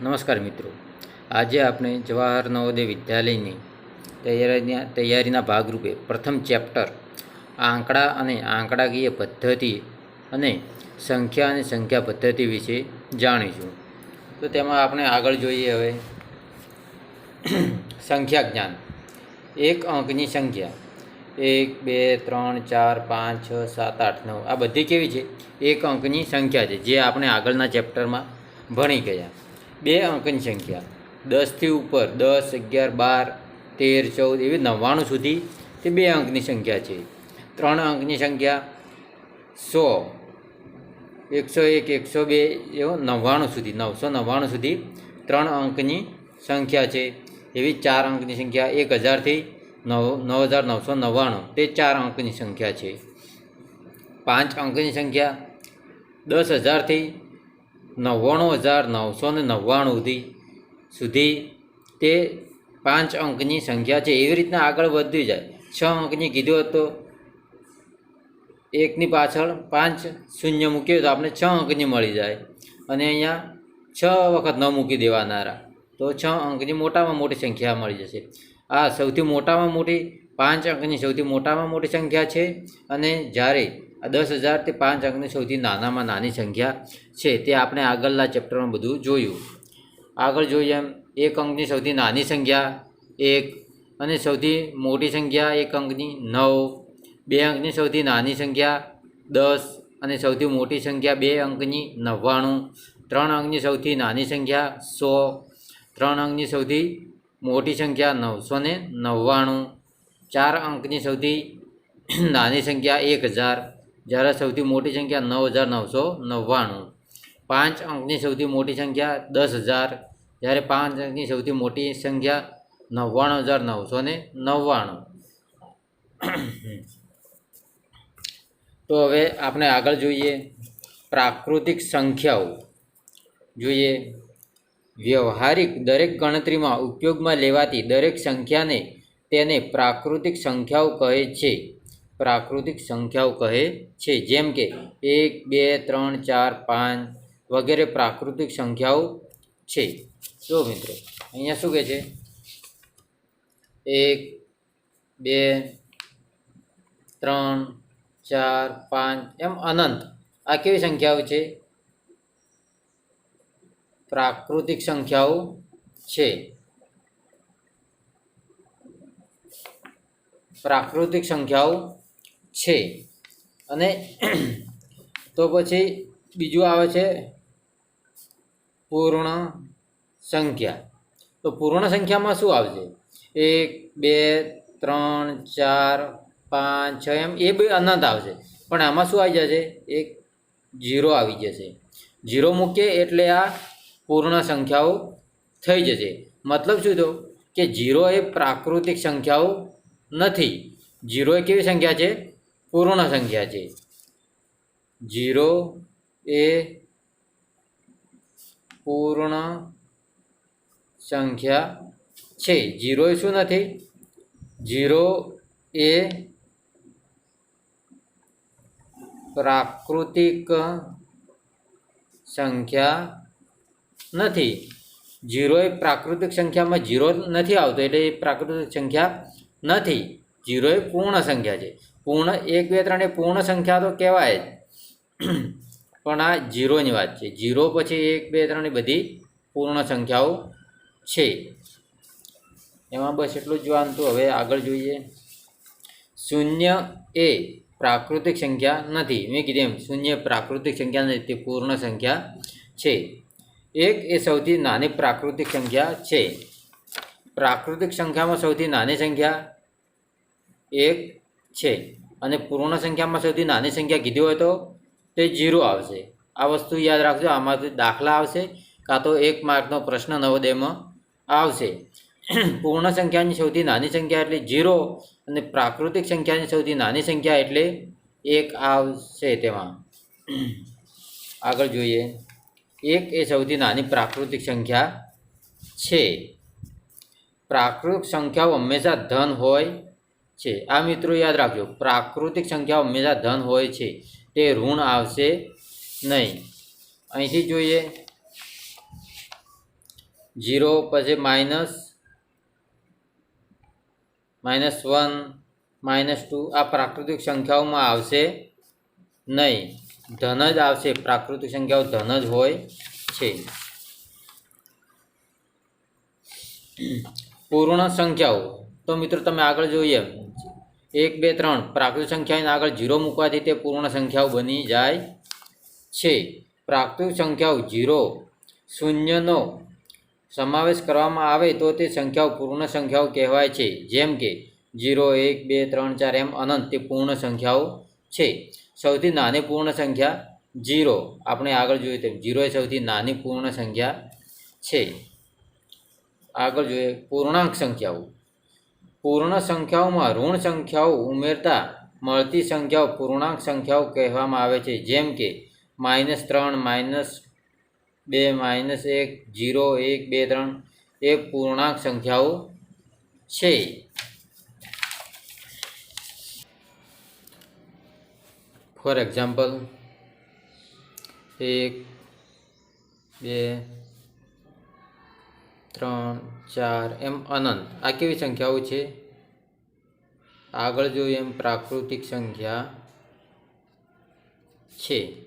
નમસ્કાર મિત્રો. આજે આપણે જવાહર નવોદય વિદ્યાલયની તૈયારીના તૈયારીના ભાગરૂપે પ્રથમ ચેપ્ટર આંકડા અને આંકડાકીય પદ્ધતિ અને સંખ્યા અને સંખ્યા પદ્ધતિ વિશે જાણીશું. તો તેમાં આપણે આગળ જોઈએ હવે. સંખ્યા જ્ઞાન. એક અંકની સંખ્યા. એક, બે, ત્રણ, ચાર, પાંચ, છ, સાત, આઠ, નવ. આ બધી કેવી છે? એક અંકની સંખ્યા છે, જે આપણે આગળના ચેપ્ટરમાં ભણી ગયા. બે અંકની સંખ્યા. દસથી ઉપર, દસ, અગિયાર, બાર, તેર, ચૌદ એવી નવ્વાણું સુધી તે બે અંકની સંખ્યા છે. ત્રણ અંકની સંખ્યા સો, એકસો એક, એકસો બે એવો નવ્વાણું સુધી, નવસો નવ્વાણું સુધી ત્રણ અંકની સંખ્યા છે. એવી ચાર અંકની સંખ્યા એક હજારથી નવ નવ હજાર નવસો નવ્વાણું તે ચાર અંકની સંખ્યા છે. પાંચ અંકની સંખ્યા દસ હજારથી નવ્વાણું હજાર નવસો ને નવ્વાણું સુધી સુધી તે પાંચ અંકની સંખ્યા છે. એવી રીતના આગળ વધતી જાય. છ અંકની કીધું હતો એકની પાછળ પાંચ શૂન્ય મૂકીએ તો આપણે છ અંકની મળી જાય. અને અહીંયા છ વખત ન મૂકી દેવાનારા. તો છ અંકની મોટામાં મોટી સંખ્યા મળી જશે. આ સૌથી મોટામાં મોટી પાંચ અંકની સૌથી મોટામાં મોટી સંખ્યા છે. અને જ્યારે આ દસ હજાર તે પાંચ અંકની સૌથી નાનામાં નાની સંખ્યા છે તે આપણે આગળના ચેપ્ટરમાં બધું જોયું. આગળ જોઈએ એમ, એક અંકની સૌથી નાની સંખ્યા એક અને સૌથી મોટી સંખ્યા એક અંકની નવ. બે અંકની સૌથી નાની સંખ્યા દસ અને સૌથી મોટી સંખ્યા બે અંકની નવ્વાણું. ત્રણ અંકની સૌથી નાની સંખ્યા સો. ત્રણ અંકની સૌથી મોટી સંખ્યા નવસો ને નવ્વાણું. ચાર અંકની સૌથી નાની સંખ્યા એક હજાર. જ્યારે સૌથી મોટી સંખ્યા નવ હજાર નવસો નવ્વાણું. પાંચ અંકની સૌથી મોટી સંખ્યા દસ હજાર. જ્યારે પાંચ અંકની સૌથી મોટી સંખ્યા નવ્વાણું હજાર નવસો ને નવ્વાણું. તો હવે આપણે આગળ જોઈએ પ્રાકૃતિક સંખ્યાઓ. જોઈએ વ્યવહારિક દરેક ગણતરીમાં ઉપયોગમાં લેવાતી દરેક સંખ્યાને તેને પ્રાકૃતિક સંખ્યાઓ કહે છે. પ્રાકૃતિક સંખ્યાઓ કહે છે, જેમ કે એક, બે, ત્રણ, ચાર, પાંચ વગેરે પ્રાકૃતિક સંખ્યાઓ છે. જો મિત્રો, અહીંયા શું કહે છે? એક, બે, ત્રણ, ચાર, પાંચ, એમ અનંત. આ કેવી સંખ્યાઓ છે? પ્રાકૃતિક સંખ્યાઓ છે. પ્રાકૃતિક સંખ્યાઓ છે. અને તો પછી બીજું આવે છે પૂર્ણ સંખ્યા. તો પૂર્ણ સંખ્યામાં શું આવશે? એક, બે, ત્રણ, ચાર, પાંચ, છ એમ એ બે અનંત આવશે. પણ આમાં શું આવી જશે? એક જીરો આવી જશે. જીરો મૂકીએ એટલે આ પૂર્ણ સંખ્યાઓ થઈ જશે. મતલબ શું તો કે જીરો એ પ્રાકૃતિક સંખ્યાઓ નથી. જીરો એ કેવી સંખ્યા છે? પૂર્ણ સંખ્યા છે. જીરો એ પૂર્ણ સંખ્યા છે. જીરો એ શું નથી? જીરો એ પ્રાકૃતિક સંખ્યા નથી. જીરો એ પ્રાકૃતિક સંખ્યામાં જીરો નથી આવતો, એટલે એ પ્રાકૃતિક સંખ્યા નથી. જીરો એ પૂર્ણ સંખ્યા છે. પૂર્ણ, એક, બે, ત્રણ એ પૂર્ણ સંખ્યા તો કહેવાય જ. પણ આ જીરોની વાત છે. જીરો પછી એક, બે, ત્રણ બધી પૂર્ણ સંખ્યાઓ છે. એમાં બસ એટલું જ જોવાનું તો હવે આગળ જોઈએ. શૂન્ય એ પ્રાકૃતિક સંખ્યા નથી. મેં કીધું એમ, શૂન્ય પ્રાકૃતિક સંખ્યા નથી, તે પૂર્ણ સંખ્યા છે. એક એ સૌથી નાની પ્રાકૃતિક સંખ્યા છે. પ્રાકૃતિક સંખ્યામાં સૌથી નાની સંખ્યા એક છે. અને પૂર્ણ સંખ્યામાં સૌથી નાની સંખ્યા કીધી હોય તો તે જીરો આવશે. આ વસ્તુ યાદ રાખજો, આમાંથી દાખલા આવશે કાં તો એક માર્કનો પ્રશ્ન નવોદયમાં આવશે. પૂર્ણ સંખ્યાની સૌથી નાની સંખ્યા એટલે જીરો અને પ્રાકૃતિક સંખ્યાની સૌથી નાની સંખ્યા એટલે એક આવશે તેમાં. આગળ જોઈએ. એક એ સૌથી નાની પ્રાકૃતિક સંખ્યા છે. પ્રાકૃતિક સંખ્યાઓ હંમેશા ધન હોય છે. આ મિત્રો યાદ રાખજો, પ્રાકૃતિક સંખ્યાઓ હંમેશા ધન હોય છે, તે ઋણ આવશે નહીં. અહીંથી જોઈએ જીરો પછી minus minus one, minus two, આ પ્રાકૃતિક સંખ્યાઓમાં આવશે નહીં. ધન જ આવશે, પ્રાકૃતિક સંખ્યાઓ ધન જ હોય છે. પૂર્ણ સંખ્યાઓ. તો મિત્રો તમે આગળ જોઈએ. એક, બે, ત્રણ. પ્રાકૃતિક સંખ્યાને આગળ જીરો મૂકવાથી તે પૂર્ણ સંખ્યાઓ બની જાય છે. પ્રાકૃતિક સંખ્યાઓ જીરો, શૂન્યનો સમાવેશ કરવામાં આવે તો તે સંખ્યાઓ પૂર્ણ સંખ્યાઓ કહેવાય છે. જેમ કે જીરો, એક, બે, ત્રણ, ચાર એમ અનંત તે પૂર્ણ સંખ્યાઓ છે. સૌથી નાની પૂર્ણ સંખ્યા જીરો. આપણે આગળ જોઈએ તેમ જીરો એ સૌથી નાની પૂર્ણ સંખ્યા છે. આગળ જોઈએ પૂર્ણાંક સંખ્યાઓ. પૂર્ણ સંખ્યાઓમાં ઋણ સંખ્યાઓ ઉમેરતા મળતી સંખ્યાઓ પૂર્ણાંક સંખ્યાઓ કહેવામાં આવે છે. જેમ કે માઇનસ ત્રણ, માઇનસ બે, માઇનસ એક જીરો એક, બે, ત્રણ એ પૂર્ણાંક સંખ્યાઓ છે. ફોર એક્ઝામ્પલ એક, બે ત્રણ, ચાર, એમ અનંત. આ કેવી સંખ્યાઓ છે? આગળ જોઈએ એમ પ્રાકૃતિક સંખ્યા છે.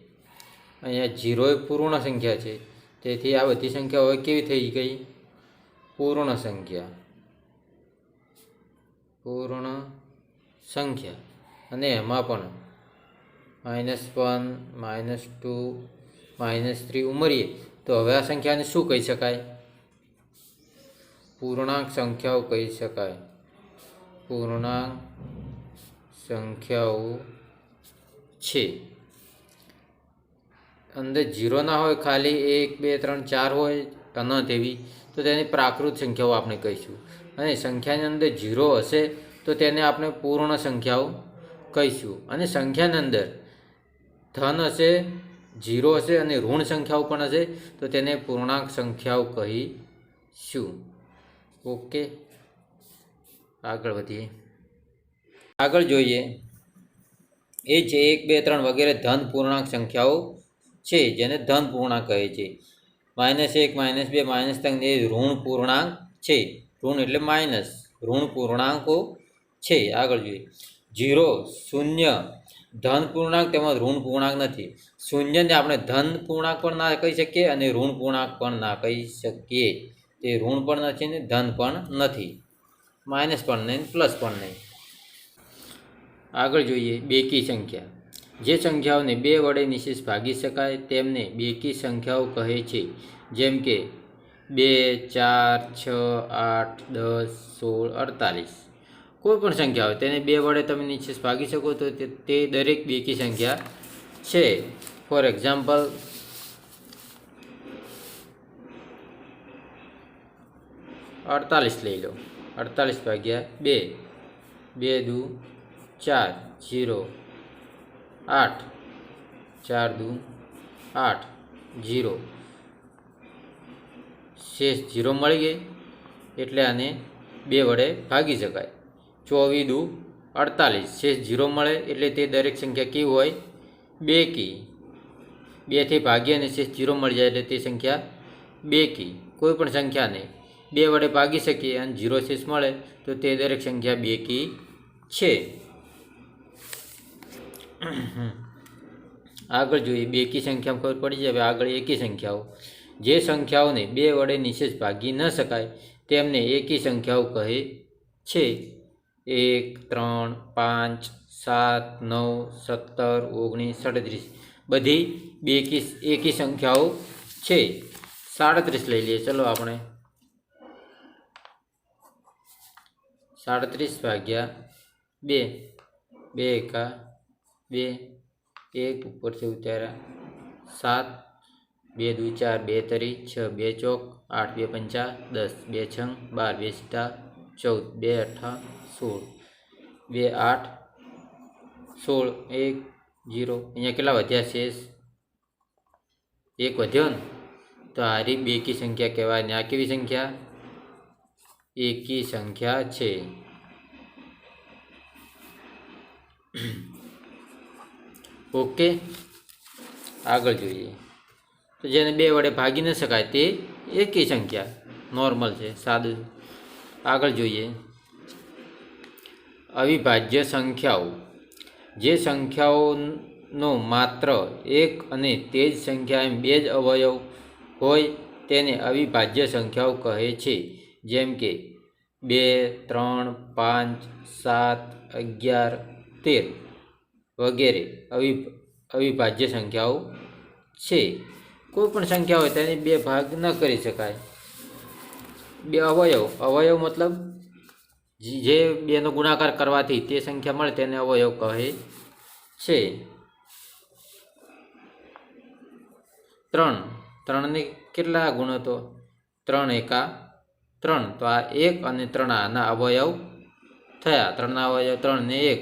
અહીંયા ઝીરો એ પૂર્ણ સંખ્યા છે. તેથી આ બધી સંખ્યા હવે કેવી થઈ ગઈ? પૂર્ણ સંખ્યા. પૂર્ણ સંખ્યા. અને એમાં પણ minus one minus two minus three ઉમરીએ. તો હવે આ સંખ્યાને શું કહી શકાય? પૂર્ણાંક સંખ્યાઓ કહી શકાય. પૂર્ણાંક સંખ્યાઓ છે. અંદર જીરો ના હોય, ખાલી એક, બે, ત્રણ, ચાર હોય ન તેવી, તો તેની પ્રાકૃત સંખ્યાઓ આપણે કહીશું. અને સંખ્યાની અંદર જીરો હશે, તો તેને આપણે પૂર્ણ સંખ્યાઓ કહીશું. અને સંખ્યાની અંદર ધન હશે જીરો હશે અને ઋણ સંખ્યાઓ પણ હશે, તો તેને પૂર્ણાંક સંખ્યાઓ કહીશું. ઓકે. આગળ વધીએ. આગળ જોઈએ. એ છે એક, બે, ત્રણ વગેરે ધન પૂર્ણાંક સંખ્યાઓ છે, જેને ધન પૂર્ણાંક કહે છે. માઇનસ એક, માઇનસ બે, માઇનસ ત્રણ એ ઋણ પૂર્ણાંક છે. ઋણ એટલે માઇનસ. ઋણ પૂર્ણાંકો છે. આગળ જોઈએ. જીરો શૂન્ય. ધન પૂર્ણાંક તેમાં ઋણ પૂર્ણાંક નથી. શૂન્યને આપણે ધન પૂર્ણાંક પણ ના કહી શકીએ અને ઋણ પૂર્ણાંક પણ ના કહી શકીએ. તે ઋણ પણ નથી ને ધન પણ નથી. માઇનસ પણ નહીં પ્લસ પણ નહીં. આગળ જોઈએ બેકી સંખ્યા. જે સંખ્યાઓને બે વડે નિશેષ ભાગી શકાય તેમને બેકી સંખ્યાઓ કહે છે. જેમ કે બે, ચાર, છ, આઠ, દસ, સોળ, અડતાલીસ. કોઈ પણ સંખ્યા હોય, તેને બે વડે તમે નિશેષ ભાગી શકો તો તે દરેક બેકી સંખ્યા છે. ફોર એક્ઝામ્પલ અડતાલીસ લઈ લો. અડતાલીસ ભાગ્યા બે. બે દુ ચાર. જીરો આઠ. ચાર દુ આઠ. જીરો શેષ જીરો મળી ગઈ. એટલે આને બે વડે ભાગી શકાય. ચોવીસ દુ અડતાલીસ. શેષ જીરો મળે એટલે તે દરેક સંખ્યા કેવી હોય? બે કી. બેથી ભાગીએ અને શેષ જીરો મળી જાય એટલે તે સંખ્યા બે કી. કોઈ પણ સંખ્યાને બે વડે ભાગી શકીએ અને જીરો શેષ મળે, તો તે દરેક સંખ્યા બે કી છે. આગળ જોઈએ બેકી સંખ્યા ખબર પડી જાય, હવે આગળ એકી સંખ્યાઓ. જે સંખ્યાઓને બે વડે નિશેષ ભાગી ન શકાય, તેમને એકી સંખ્યાઓ કહે છે. એક, ત્રણ, પાંચ, સાત, નવ, સત્તર, ઓગણીસ, સાડત્રીસ. બધી બેકી એકી સંખ્યાઓ છે. સાડત્રીસ લઈ લઈએ. ચલો આપણે સાડત્રીસ ભાગ્યા બે બે એકા બે એક ઉપરથી ઉતાર્યા સાત બે દુ ચાર બે તરી છ બે ચોક આઠ બે પંચા દસ બે છંગ બાર બે સિત્તા ચૌદ બે અઠા સોળ બે આઠ સોળ એક જીરો અહીંયા કેટલા વધ્યા શેષ એક વધ્યો ને તો હારી બેકી સંખ્યા કહેવાય ને આ કેવી સંખ્યા એકી સંખ્યા છે. ઓકે, આગળ જોઈએ. તો જેને બે વડે ભાગી ન શકાય તે એકી સંખ્યા, નોર્મલ છે, સાદું. આગળ જોઈએ. અવિભાજ્ય સંખ્યાઓ. જે સંખ્યાઓનો માત્ર એક અને તે જ સંખ્યા એમ બે જ અવયવ હોય તેને અવિભાજ્ય સંખ્યાઓ કહે છે. જેમ કે બે, ત્રણ, પાંચ, સાત, અગિયાર, તેર વગેરે અવિ, અવિભાજ્ય સંખ્યાઓ છે. કોઈ પણ સંખ્યા હોય તેને બે ભાગ ન કરી શકાય. બે અવયવ. અવયવ મતલબ જે બેનો ગુણાકાર કરવાથી તે સંખ્યા મળે તેને અવયવ કહે છે. ત્રણ. ત્રણને કેટલા ગુણ હતો? ત્રણ એકા ત્રણ. તો આ એક અને ત્રણ આના અવયવ થયા. ત્રણના અવયવ ત્રણ ને એક.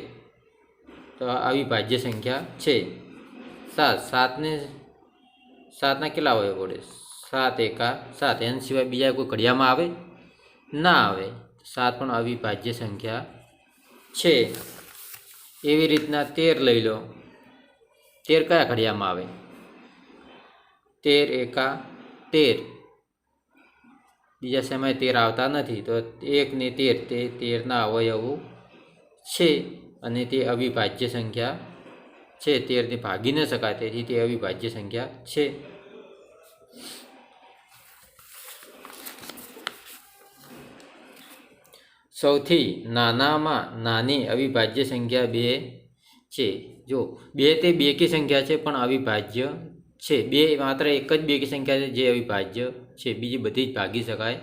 તો આ અવિભાજ્ય સંખ્યા છે. સાત. સાતને સાતના કેટલા અવયવ પડે સાત એકા સાત. એના સિવાય બીજા કોઈ ઘડિયામાં આવે? ના આવે. સાત પણ અવિભાજ્ય સંખ્યા છે. એવી રીતના તેર લઈ લો. તેર કયા ઘડિયામાં આવે? તેર એકા તેર. બીજા સમયે તેર આવતા નથી, તો એક ને તેર, તે તેરના અવયવો છે અને તે અવિભાજ્ય સંખ્યા છે. તેરને ભાગી ન શકાય, તેથી તે અવિભાજ્ય સંખ્યા છે. સૌથી નાનામાં નાની અવિભાજ્ય સંખ્યા બે છે. જો બે તે બેકી સંખ્યા છે, પણ અવિભાજ્ય છે, બે માત્ર એક જ બેકી સંખ્યા છે, જે અવિભાજ્ય છે, બીજી બધી જ ભાગી શકાય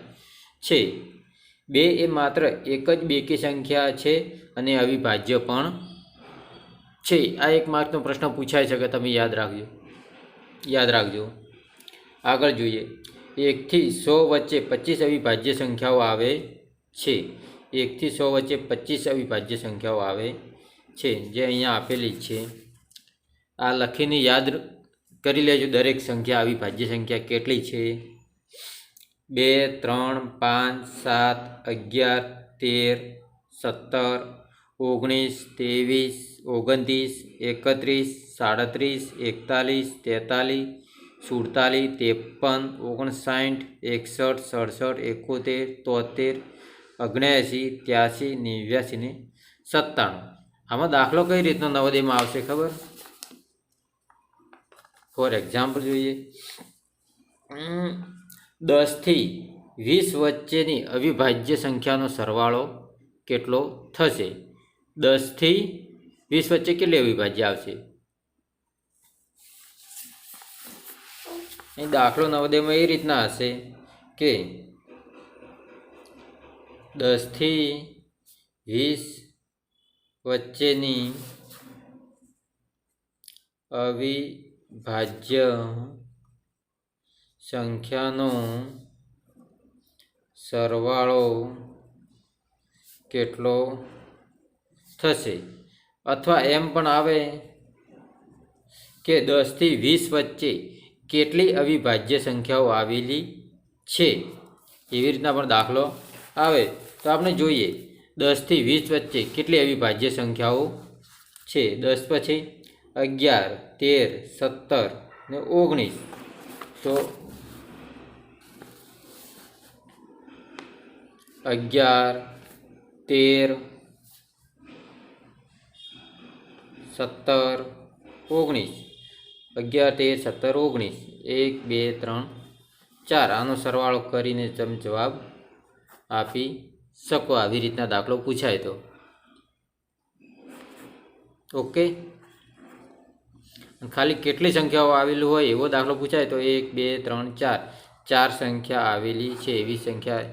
છે. બે એ માત્ર એક જ બેકી સંખ્યા છે અને અવિભાજ્ય પણ છે. આ એક માર્કનો પ્રશ્ન પૂછાય છે, કે તમે યાદ રાખજો. યાદ રાખજો. આગળ જોઈએ. એકથી સો વચ્ચે પચીસ અવિભાજ્ય સંખ્યાઓ આવે છે. એકથી સો વચ્ચે પચીસ અવિભાજ્ય સંખ્યાઓ આવે છે, જે અહીંયા આપેલી છે. આ લખીને યાદ કરી લેજો, દરેક સંખ્યા અવિભાજ્ય સંખ્યા કેટલી છે? બે, ત્રણ, પાંચ, સાત, અગિયાર, તેર, સત્તર, ઓગણીસ, ત્રેવીસ, ઓગણત્રીસ, એકત્રીસ, સાડત્રીસ, એકતાલીસ, તેતાલીસ, સુડતાલીસ, ત્રેપન, ઓગણસાઠ, એકસઠ, સડસઠ, એકોતેર, તોતેર ઓગણ્યાએંસી ત્યાસી, નેવ્યાસી ને સત્તાણું. આમાં દાખલો કઈ રીતનો નવોદયમાં આવશે ખબર? ફોર એક્ઝામ્પલ જોઈએ. દસથી વીસ વચ્ચેની અવિભાજ્ય સંખ્યાનો સરવાળો કેટલો થશે? દસથી વીસ વચ્ચે કેટલી અવિભાજ્ય આવશે? અહીં દાખલો નવોદયમાં એ રીતના હશે કે દસથી વીસ વચ્ચેની અવિભાજ્ય સંખ્યાનો સરવાળો કેટલો થશે? અથવા એમ પણ આવે કે દસથી વીસ વચ્ચે કેટલી અવિભાજ્ય સંખ્યાઓ આવેલી છે? એવી રીતના પણ દાખલો આવે. તો આપણે જોઈએ દસથી વીસ વચ્ચે કેટલી અવિભાજ્ય સંખ્યાઓ છે? દસ પછી અગિયાર. તેર, સત્તર ને ઓગણીસ. તો અગિયાર, તેર, સત્તર, ઓગણીસ. અગિયાર, તેર, સત્તર, ઓગણીસ. એક, બે, ત્રણ, ચાર. આનો સરવાળો કરીને તમે જવાબ આપી શકો. આવી રીતના દાખલો પૂછાય તો. ઓકે? ખાલી કેટલી સંખ્યાઓ આવેલી હોય એવો દાખલો પૂછાય તો એક, બે, ત્રણ, ચાર. ચાર સંખ્યા આવેલી છે એવી સંખ્યા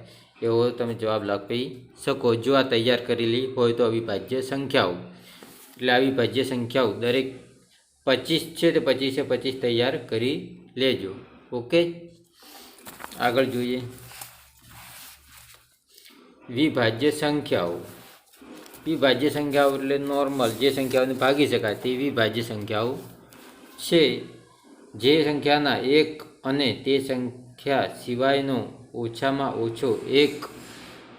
એવો તમે જવાબ લખી શકો. જો આ તૈયાર કરેલી હોય તો અવિભાજ્ય સંખ્યાઓ. એટલે અવિભાજ્ય સંખ્યાઓ દરેક પચીસ છે તો પચીસે પચીસ તૈયાર કરી લેજો. ઓકે? આગળ જોઈએ. વિભાજ્ય સંખ્યાઓ. વિભાજ્ય સંખ્યાઓ એટલે નોર્મલ જે સંખ્યાઓને ભાગી શકાય તે વિભાજ્ય સંખ્યાઓ છે. જે સંખ્યાના એક અને તે સંખ્યા સિવાયનો ઓછામાં ઓછો એક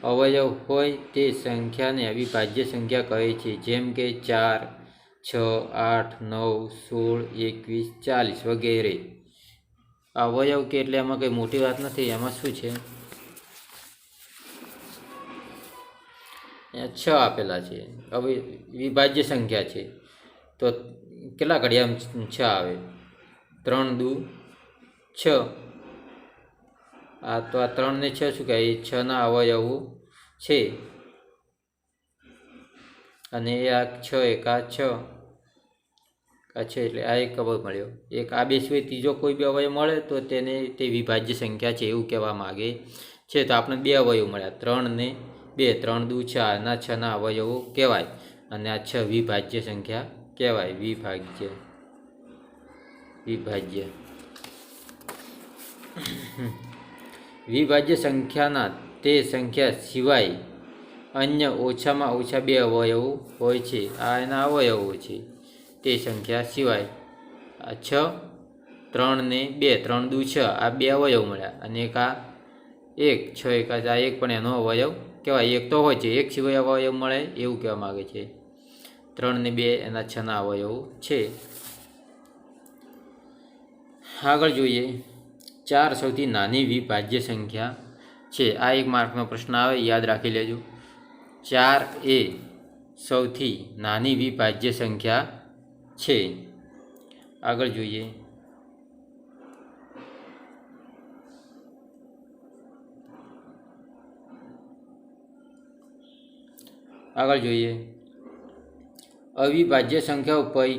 અવયવ હોય તે સંખ્યાને અવિભાજ્ય સંખ્યા કહે છે. જેમ કે ચાર, છ, આઠ, નવ, સોળ, એકવીસ, ચાલીસ વગેરે. અવયવ કે એટલે એમાં કંઈ મોટી વાત નથી, એમાં શું છે? છ આપેલા છે. અવિભાજ્ય સંખ્યા છે. તો કેટલા ઘડિયામાં છ આવે? ત્રણ દુ, છ. આ તો આ ત્રણ ને છ શું કહેવાય છના અવયવો છે. અને એ આ છ, એક આ છ. આ છે એટલે આ એક અવયવ મળ્યો. એક આ બે સિવાય ત્રીજો કોઈ બી અવયવ મળે તો તેને તે વિભાજ્ય સંખ્યા છે એવું કહેવા માગે છે. તો આપણે બે અવયવ મળ્યા. ત્રણ ને બે, ત્રણ દુ, છ. આના છના અવયવો કહેવાય. અને આ છ વિભાજ્ય સંખ્યા કહેવાય વિભાજ્ય. વિભાજ્ય. વિભાજ્ય સંખ્યાના તે સંખ્યા સિવાય અન્ય ઓછામાં ઓછા બે અવયવો હોય છે. આ એના અવયવો છે. તે સંખ્યા સિવાય છ, ત્રણ ને બે, ત્રણ દુ છ, આ બે અવયવ મળ્યા. અને એક આ એક, છ એક આ એક પણ એનો અવયવ કહેવાય. એક તો હોય છે. એક સિવાય અવયવ મળે એવું કહેવા માગે છે. ત્રણ ને બે એના છના અવયવો છે. આગળ જોઈએ. ચાર સૌથી નાની વિભાજ્ય સંખ્યા છે. આ એક માર્કનો પ્રશ્ન આવે, યાદ રાખી લેજો. ચાર એ સૌથી નાની વિભાજ્ય સંખ્યા છે. આગળ જોઈએ. આગળ જોઈએ. અવિભાજ્ય સંખ્યાઓ પૈ,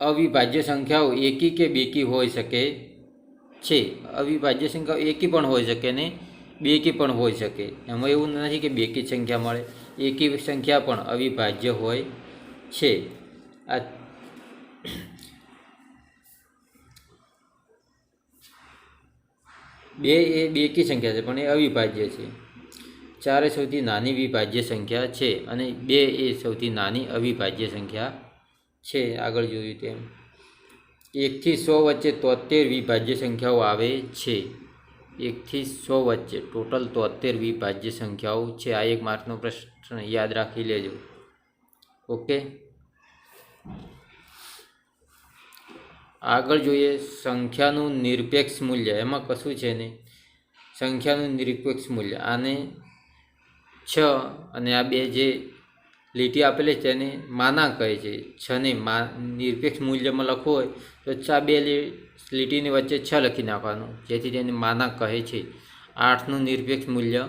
અવિભાજ્ય સંખ્યાઓ એકી કે બેકી હોઈ શકે છે. અવિભાજ્ય સંખ્યાઓ એકી પણ હોઈ શકે ને બેકી પણ હોઈ શકે. એમાં એવું નથી કે બેકી સંખ્યા મળે. એકી સંખ્યા પણ અવિભાજ્ય હોય છે. આ બે એ બેકી સંખ્યા છે, પણ એ અવિભાજ્ય છે. ચારે સૌથી નાની વિભાજ્ય સંખ્યા છે અને બે એ સૌથી નાની અવિભાજ્ય સંખ્યા છે. આગળ જોયું તેમ. એકથી સો વચ્ચે તોતેર વિભાજ્ય સંખ્યાઓ આવે છે. એકથી સો વચ્ચે ટોટલ તોતેર વિભાજ્ય સંખ્યાઓ છે. આ એક માર્કનો પ્રશ્ન યાદ રાખી લેજો. ઓકે? આગળ જોઈએ સંખ્યાનું નિરપેક્ષ મૂલ્ય. એમાં કશું છે નહીં. સંખ્યાનું નિરપેક્ષ મૂલ્ય. આને છ અને આ બે જે લીટી આપેલી છે તેને માના કહે છે. છને મા, નિરપેક્ષ મૂલ્યમાં લખવું હોય તો ચા બે લીટીની વચ્ચે છ લખી નાખવાનું. જેથી તેને માના કહે છે. આઠનું નિરપેક્ષ મૂલ્ય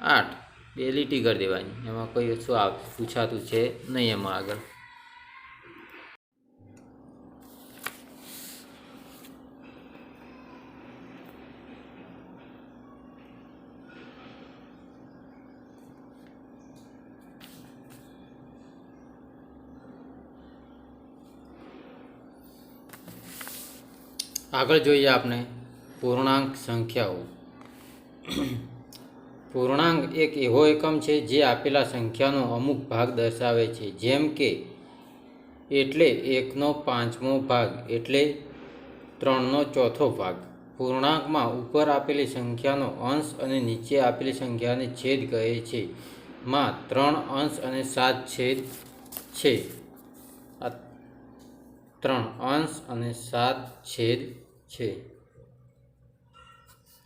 આઠ. બે લીટી કરી દેવાની. એમાં કોઈ શું પૂછાતું છે નહીં એમાં આગળ. આગળ જોઈએ આપણે પૂર્ણાંક સંખ્યાઓ. પૂર્ણાંક એક એવો એકમ છે જે આપેલા સંખ્યાનો અમુક ભાગ દર્શાવે છે. જેમ કે એટલે એકનો પાંચમો ભાગ, એટલે ત્રણનો ચોથો ભાગ. પૂર્ણાંકમાં ઉપર આપેલી સંખ્યાનો અંશ અને નીચે આપેલી સંખ્યાને છેદ કહે છે. માં ત્રણ અંશ અને સાત છેદ છે. ત્રણ અંશ અને સાત છેદ છે.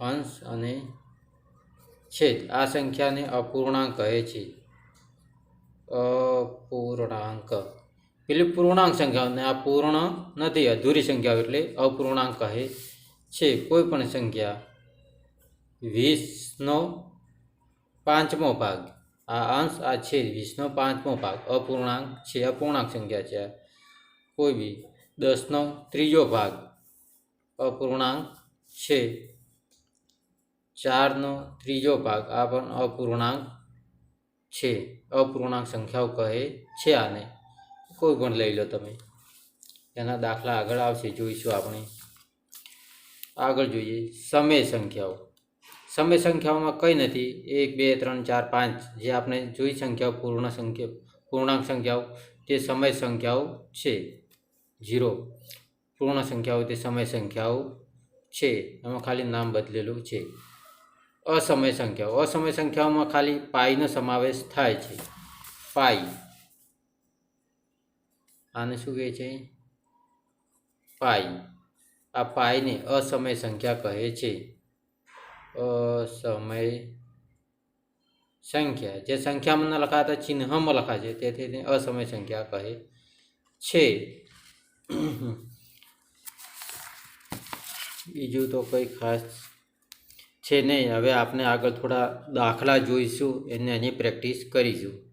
અંશ અને છેદ. આ સંખ્યાને અપૂર્ણાંક કહે છે. અપૂર્ણાંક. પેલી પૂર્ણાંક સંખ્યાને આ પૂર્ણ નથી, અધૂરી સંખ્યાઓ એટલે અપૂર્ણાંક કહે છે. કોઈ પણ સંખ્યા વીસનો પાંચમો ભાગ. આ અંશ, આ છેદ વીસનો પાંચમો ભાગ. અપૂર્ણાંક છે, અપૂર્ણાંક સંખ્યા છે. કોઈ બી દસનો ત્રીજો ભાગ. અપૂર્ણાંક છે. ચારનો ત્રીજો ભાગ આ પણ અપૂર્ણાંક છે. અપૂર્ણાંક સંખ્યાઓ કહે છે આને. કોઈ પણ લઈ લો તમે. એના દાખલા આગળ આવશે. જોઈશું આપણે. આગળ જોઈએ. સમય સંખ્યાઓ. સમય સંખ્યાઓમાં કંઈ નથી. એક, બે, ત્રણ, ચાર, પાંચ. જે આપણે જોઈ સંખ્યાઓ, પૂર્ણ સંખ્યા, પૂર્ણાંક સંખ્યાઓ, તે સમય સંખ્યાઓ છે. જીરો પૂર્ણ સંખ્યાઓ તે સમય સંખ્યાઓ છે. એમાં ખાલી નામ બદલેલું છે. અસમય સંખ્યાઓ. અસમય સંખ્યાઓમાં ખાલી પાઈનો સમાવેશ થાય છે. પાઈ. આને શું કહે છે? પાઈ. આ પાઈને અસમય સંખ્યા કહે છે. અસમય સંખ્યા. જે સંખ્યામાં લખાતા ચિહ્નમાં છે તેથી અસમય સંખ્યા કહે છે. બીજું તો કંઈ ખાસ છે નહીં. હવે આપણે આગળ થોડા દાખલા જોઈશું, એને એની પ્રેક્ટિસ કરીશું.